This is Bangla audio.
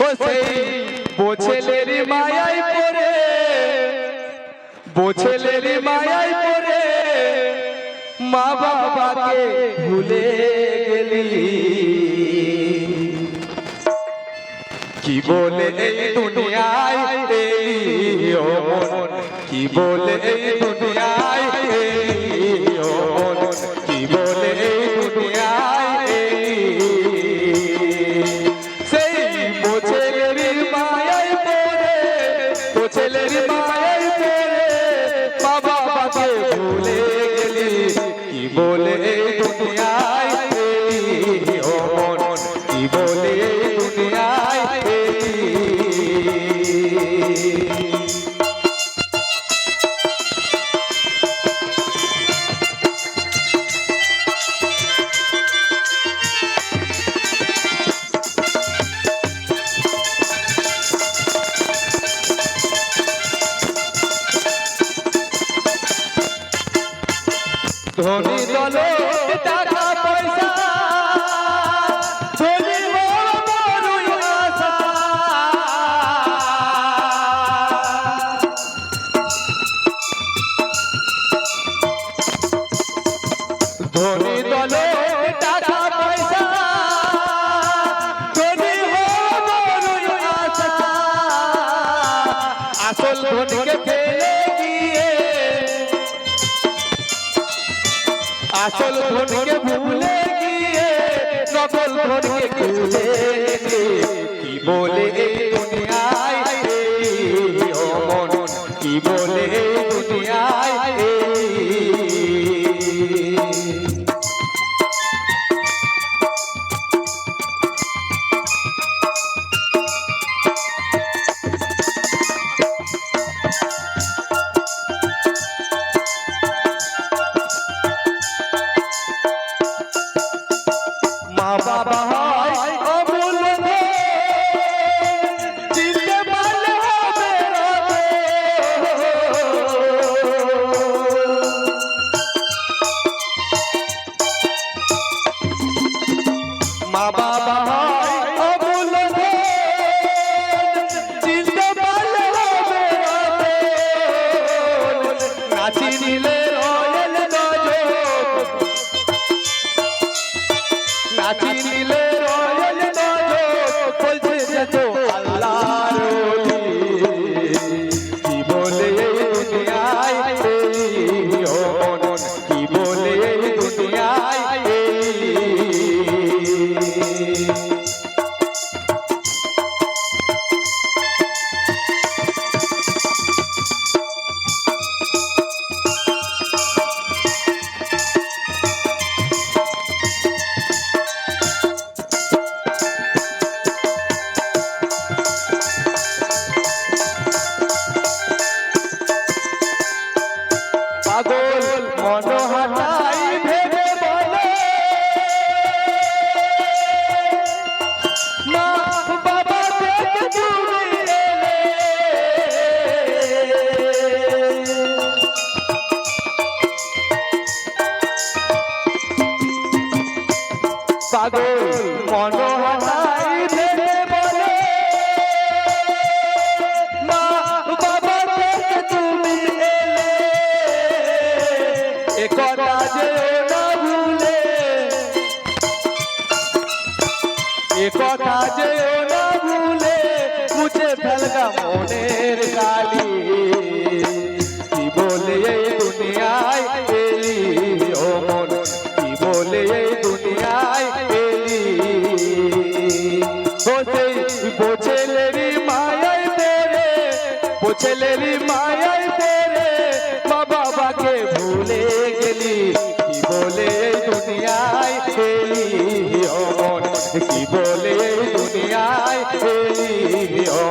ও সেই বোছেলের মায়ায় মা বাবাকে ভুলে গেলি। কি বলে এই দুনিয়ায় এলি কি বলে এই দুনিয়ায় ধনী দল টাকা পয়সা ধনী বড় বড়ই আশা ধনী দল টাকা পয়সা ধনী বড় বড়ই আশা আসল ধনীকে আসল ধনকে ভুলে গিয়ে নকল ধনকে ভুলে কি বলে দুনিয়ায়? কি বলে নাচি নিলে পাগল মনোহাটাই ভেবে বলে। মা বাবা থেকে এলে। পাগল মনোহাটাই এ কথা যে না ভুলে মুছে ফেলগা মনের কালি কি বলে এই দুনিয়ায় এলি ও মন? কি বলে এই দুনিয়ায় এলি? ও সেই বোছেলেরি মায়ায় পড়ে বোছেলেরি মায়ায় পড়ে এলি ও